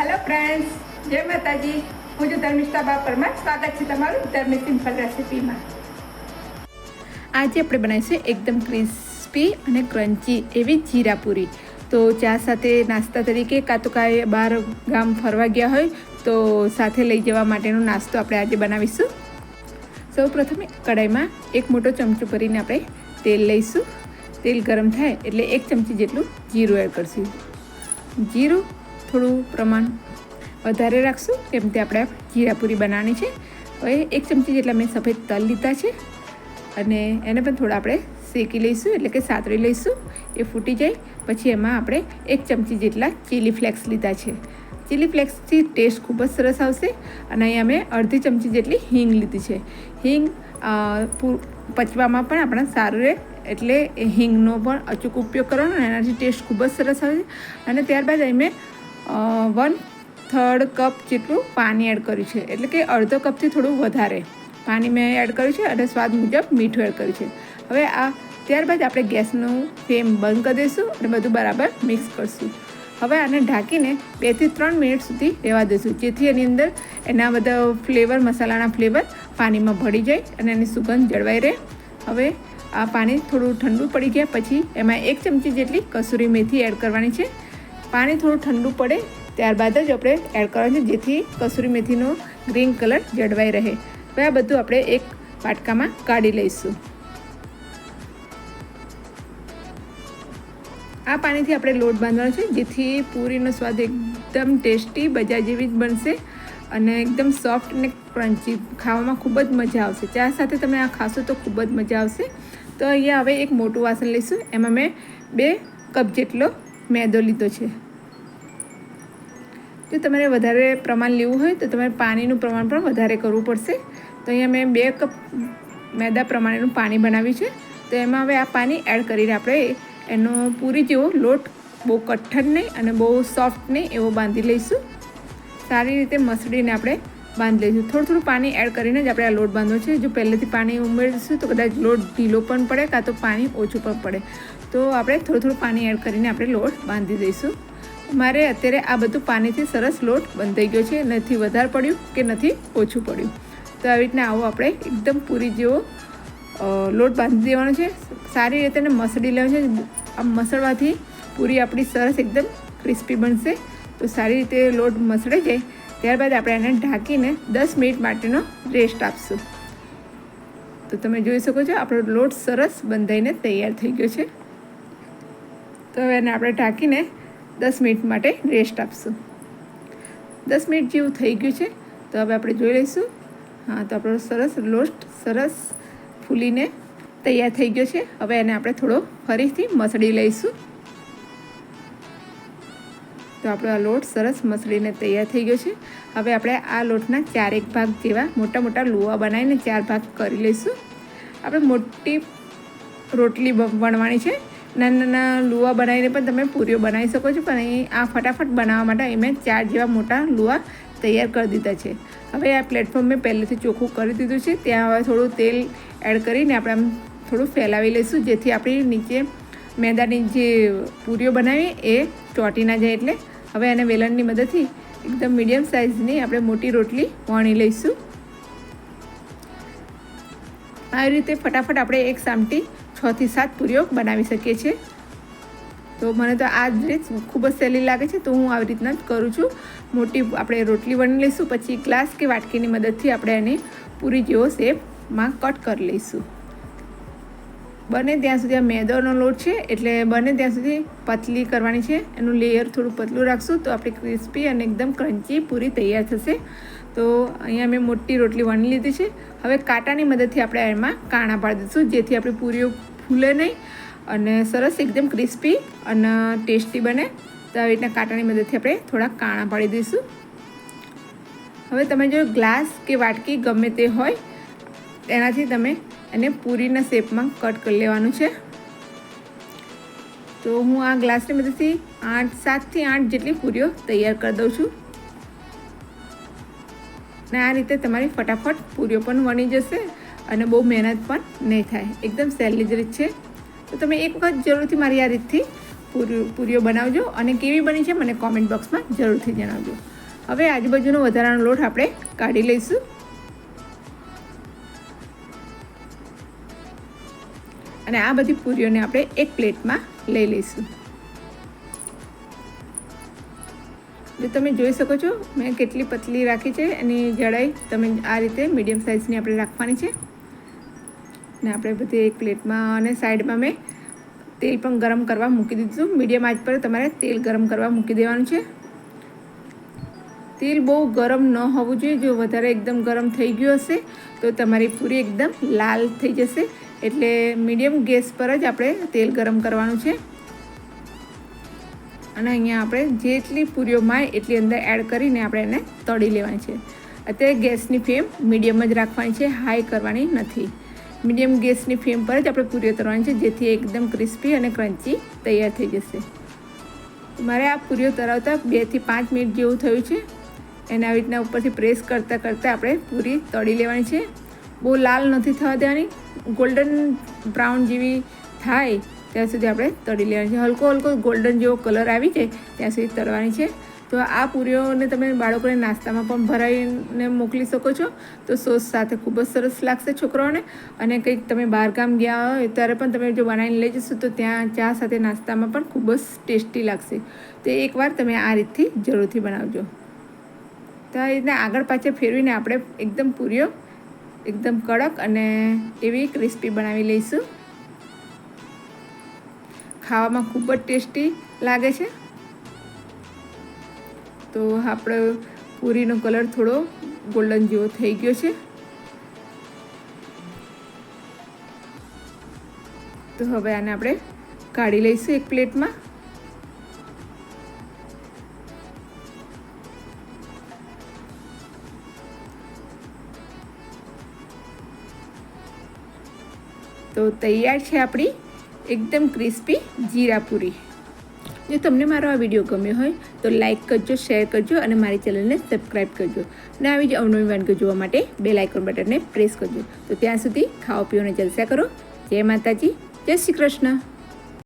Hello friends જય માતાજી. હું છું ધર્મિષ્ઠા બાપરમાં. સ્વાગત છે તમારું ધર્મી સિમ્પલ રેસિપીમાં. આજે આપણે બનાવીશું એકદમ ક્રિસ્પી અને ક્રન્ચી એવી જીરા પૂરી. તો ચા સાથે નાસ્તા તરીકે કાં તો કાંઈ બહાર ગામ ફરવા ગયા હોય, તો સાથે લઈ જવા માટેનો નાસ્તો આપણે આજે બનાવીશું. સૌ પ્રથમે કઢાઈમાં એક મોટો ચમચો ભરીને આપણે તેલ લઈશું. તેલ ગરમ થાય એટલે એક ચમચી જેટલું જીરું એડ કરશું. જીરું થોડું પ્રમાણ વધારે રાખશું, કેમ કે આપણે જીરાપુરી બનાવવાની છે. હવે એક ચમચી જેટલા મેં સફેદ તલ લીધા છે અને એને પણ થોડા આપણે શેકી લઈશું, એટલે કે સાતરી લઈશું, એ ફૂટી જાય. પછી એમાં આપણે એક ચમચી જેટલા ચીલી ફ્લેક્સ લીધા છે. ચીલી ફ્લેક્સથી ટેસ્ટ ખૂબ જ સરસ આવશે અને અહીંયા મેં અડધી ચમચી જેટલી હિંગ લીધી છે. હિંગ પચવામાં પણ આપણે સારું રહે, એટલે હિંગનો પણ અચૂક ઉપયોગ કરવાનો એનાથી ટેસ્ટ ખૂબ જ સરસ આવે અને ત્યારબાદ અહીં મેં વન થર્ડ કપ જેટલું પાણી એડ કર્યું છે. એટલે કે અડધો કપથી થોડું વધારે પાણી મેં એડ કર્યું છે અને સ્વાદ મુજબ મીઠું એડ કર્યું છે. હવે આ ત્યારબાદ આપણે ગેસનું ફ્લેમ બંધ કરી દઈશું અને બધું બરાબર મિક્સ કરશું. હવે આને ઢાંકીને બેથી ત્રણ મિનિટ સુધી રહેવા દઈશું. જેથી એની અંદર એના બધા ફ્લેવર મસાલાના ફ્લેવર પાણીમાં ભળી જાય અને એની સુગંધ જળવાઈ રહે. હવે આ પાણી થોડું ઠંડુ પડી ગયા પછી એમાં એક ચમચી જેટલી કસૂરી મેથી એડ કરવાની છે. પાણી થોડું ઠંડુ પડે, ત્યારબાદ જ આપણે એડ કરવાનું છે, જેથી કસૂરી મેથીનો ગ્રીન કલર જળવાઈ રહે. હવે આ બધું આપણે એક વાટકામાં કાઢી લઈશું. આ પાણીથી આપણે લોટ બાંધવાનો છે, જેથી પૂરીનો સ્વાદ એકદમ ટેસ્ટી બજાર જેવી જ બનશે અને એકદમ સોફ્ટ અને ક્રન્ચી. ખાવામાં ખૂબ જ મજા આવશે. ચા સાથે તમે આ ખાશો તો ખૂબ જ મજા આવશે. તો અહીંયા હવે એક મોટું વાસણ લઈશું. એમાં મેં બે કપ જેટલો મેદો લીધો છે. જો તમારે વધારે પ્રમાણ લેવું હોય તો તમારે પાણીનું પ્રમાણ પણ વધારે કરવું પડશે. તો અહીંયા મેં બે કપ મેદા પ્રમાણેનું પાણી બનાવ્યું છે. તો એમાં હવે આ પાણી એડ કરીને આપણે એનો પૂરી જેવો લોટ બહુ કઠણ નહીં અને બહુ સોફ્ટ નહીં એવો બાંધી લઈશું. સારી રીતે મસળીને આપણે બાંધી લઈશું. થોડું થોડું પાણી એડ કરીને જ આપણે આ લોટ બાંધવો છે. જો પહેલેથી પાણી ઉમેરીશું તો કદાચ લોટ ઢીલો પણ પડે, કાં તો પાણી ઓછું પણ પડે. તો આપણે થોડું થોડું પાણી એડ કરીને આપણે લોટ બાંધી દઈશું. મારે અત્યારે આ બધું પાણીથી સરસ લોટ બંધાઈ ગયો છે. નથી વધારે પડ્યું કે નથી ઓછું પડ્યું. તો આવી રીતના આવો આપણે એકદમ પૂરી જેવો લોટ બાંધી દેવાનો છે. સારી રીતે મસળી લેવાનો છે. આમ મસળવાથી પૂરી આપણી સરસ એકદમ ક્રિસ્પી બનશે. તો સારી રીતે લોટ મસળે જાય. ત્યારબાદ આપણે એને ઢાંકીને દસ મિનિટ માટેનો રેસ્ટ આપશું. તો તમે જોઈ શકો છો, આપણો લોટ સરસ બંધાઈને તૈયાર થઈ ગયો છે. તો હવે એને આપણે ઢાંકીને દસ મિનિટ માટે રેસ્ટ આપશું. દસ મિનિટ જેવું થઈ ગયું છે. તો હવે આપણે જોઈ લઈશું. હા, તો આપણો સરસ લોટ સરસ ફૂલીને તૈયાર થઈ ગયો છે. હવે એને આપણે થોડો ફરીથી મસળી લઈશું. તો આપણો આ લોટ સરસ મસળીને તૈયાર થઈ ગયો છે. હવે આપણે આ લોટના ચારેક ભાગ જેવા મોટા મોટા લુવા બનાવીને ચાર ભાગ કરી લઈશું. આપણે મોટી રોટલી વણવાની છે. નાના નાના લુવા બનાવીને પણ તમે પૂરીઓ બનાવી શકો છો, પણ અહીં આ ફટાફટ બનાવવા માટે અહીં મેં ચાર જેવા મોટા લુવા તૈયાર કરી દીધા છે. હવે આ પ્લેટફોર્મ મેં પહેલેથી ચોખ્ખું કરી દીધું છે. ત્યાં હવે થોડું તેલ એડ કરીને આપણે આમ થોડું ફેલાવી લઈશું, જેથી આપણી નીચે મેદાની જે પૂરીઓ બનાવી એ ચોંટી ના જાય એટલે હવે એને વેલણની મદદથી એકદમ મીડિયમ સાઇઝની આપણે મોટી રોટલી વણી લઈશું. આવી રીતે ફટાફટ આપણે એક સામટી છથી સાત પૂરીઓ બનાવી શકીએ છીએ. તો મને તો આ જ રીત ખૂબ જ સહેલી લાગે છે, તો હું આવી રીતના જ કરું છું. મોટી આપણે રોટલી વણી લઈશું, પછી ગ્લાસ કે વાટકીની મદદથી આપણે એને પૂરી જેવો શેપમાં કટ કરી લઈશું. બને ત્યાં સુધી આ મેદાનો લોટ છે, એટલે બને ત્યાં સુધી પતલી કરવાની છે. એનું લેયર થોડું પતલું રાખશું તો આપણી ક્રિસ્પી અને એકદમ ક્રન્ચી પૂરી તૈયાર થશે. તો અહીંયા મેં મોટી રોટલી વણી લીધી છે. હવે કાંટાની મદદથી આપણે એમાં કાણા પાડી દઈશું, જેથી આપણી પૂરીઓ ફૂલે નહીં અને સરસ એકદમ ક્રિસ્પી અને ટેસ્ટી બને. તો આવી રીતના કાંટાની મદદથી આપણે થોડા કાણા પાડી દઈશું. હવે તમે જો ગ્લાસ કે વાટકી ગમે તે હોય, તેનાથી તમે એને પૂરીના શેપમાં કટ કરી લેવાનું છે. તો હું આ ગ્લાસની મદદથી આઠ, સાતથી આઠ જેટલી પૂરીઓ તૈયાર કરી દઉં છું. ને આ રીતે તમારી ફટાફટ પૂરીઓ પણ વણી જશે અને બહુ મહેનત પણ નહીં થાય. એકદમ સહેલી જ રીત છે. તો તમે એક વખત જરૂરથી મારી આ રીતથી પૂરી, પૂરીઓ બનાવજો અને કેવી બની છે મને કોમેન્ટ બોક્સમાં જરૂરથી જણાવજો. હવે આજુબાજુનો વધારાનો લોટ આપણે કાઢી લઈશું. અને આ બધી પૂરીઓને આપણે એક પ્લેટમાં લઈ લઈશું. જો તમે જોઈ શકો છો, મેં કેટલી પતલી રાખી છે એની જડાઈ તમે આ રીતે મીડિયમ સાઇઝની આપણે રાખવાની છે. ને આપણે બધી એક પ્લેટમાં અને સાઈડમાં મેં તેલ પણ ગરમ કરવા મૂકી દીધું. મીડિયમ આંચ પર તમારે તેલ ગરમ કરવા મૂકી દેવાનું છે. તેલ બહુ ગરમ ન હોવું જોઈએ. જો વધારે એકદમ ગરમ થઈ ગયું હશે, તો તમારી પૂરી એકદમ લાલ થઈ જશે. એટલે મીડિયમ ગેસ પર જ આપણે તેલ ગરમ કરવાનું છે. અને અહીંયા આપણે જેટલી પૂરીઓ માય એટલી અંદર એડ કરીને આપણે એને તળી લેવાની છે. અત્યારે ગેસની ફ્લેમ મીડિયમ જ રાખવાની છે, હાઈ કરવાની નથી. મીડિયમ ગેસની ફ્લેમ પર જ આપણે પૂરીઓ તરવાની છે, જેથી એકદમ ક્રિસ્પી અને ક્રન્ચી તૈયાર થઈ જશે. મારે આ પૂરીઓ તરાવતા બેથી પાંચ મિનિટ જેવું થયું છે. એને આવી રીતના ઉપરથી પ્રેસ કરતાં કરતાં આપણે પૂરી તળી લેવાની છે. બહુ લાલ નથી થવા દેવાની. ગોલ્ડન બ્રાઉન જેવી થાય ત્યાં સુધી આપણે તળી લેવાની છે. હલકો હલકો ગોલ્ડન જેવો કલર આવી જાય ત્યાં સુધી તળવાની છે. તો આ પૂરીઓને તમે બાળકોને નાસ્તામાં પણ ભરાવીને મોકલી શકો છો. તો સોસ સાથે ખૂબ જ સરસ લાગશે છોકરાઓને. અને કંઈક તમે બહારગામ ગયા હોય ત્યારે પણ તમે જો બનાવીને લઈ જશો તો ત્યાં ચા સાથે નાસ્તામાં પણ ખૂબ જ ટેસ્ટી લાગશે. તો એકવાર તમે આ રીતથી જરૂરથી બનાવજો. તો આ રીતના આગળ પાછળ ફેરવીને આપણે એકદમ પૂરીઓ, એકદમ કડક અને એવી ક્રિસ્પી બનાવી લઈશું. ખાવામાં ખૂબ જ ટેસ્ટી લાગે છે. તો આપણો પૂરીનો કલર થોડો ગોલ્ડન જેવો થઈ ગયો છે. તો હવે આને આપણે કાઢી લઈશું એક પ્લેટમાં. તો તૈયાર છે આપણી એકદમ ક્રિસ્પી જીરા પૂરી. જો તમને મારો આ વીડિયો ગમ્યો હોય તો લાઇક કરજો, શેર કરજો અને મારી ચેનલને સબસ્ક્રાઈબ કરજો. અને આવી જ અવનવી વાનગીઓ જોવા માટે બે લાઇકોન બટનને પ્રેસ કરજો. તો ત્યાં સુધી ખાઓ પીઓને જલસા કરો. જય માતાજી, જય શ્રી કૃષ્ણ.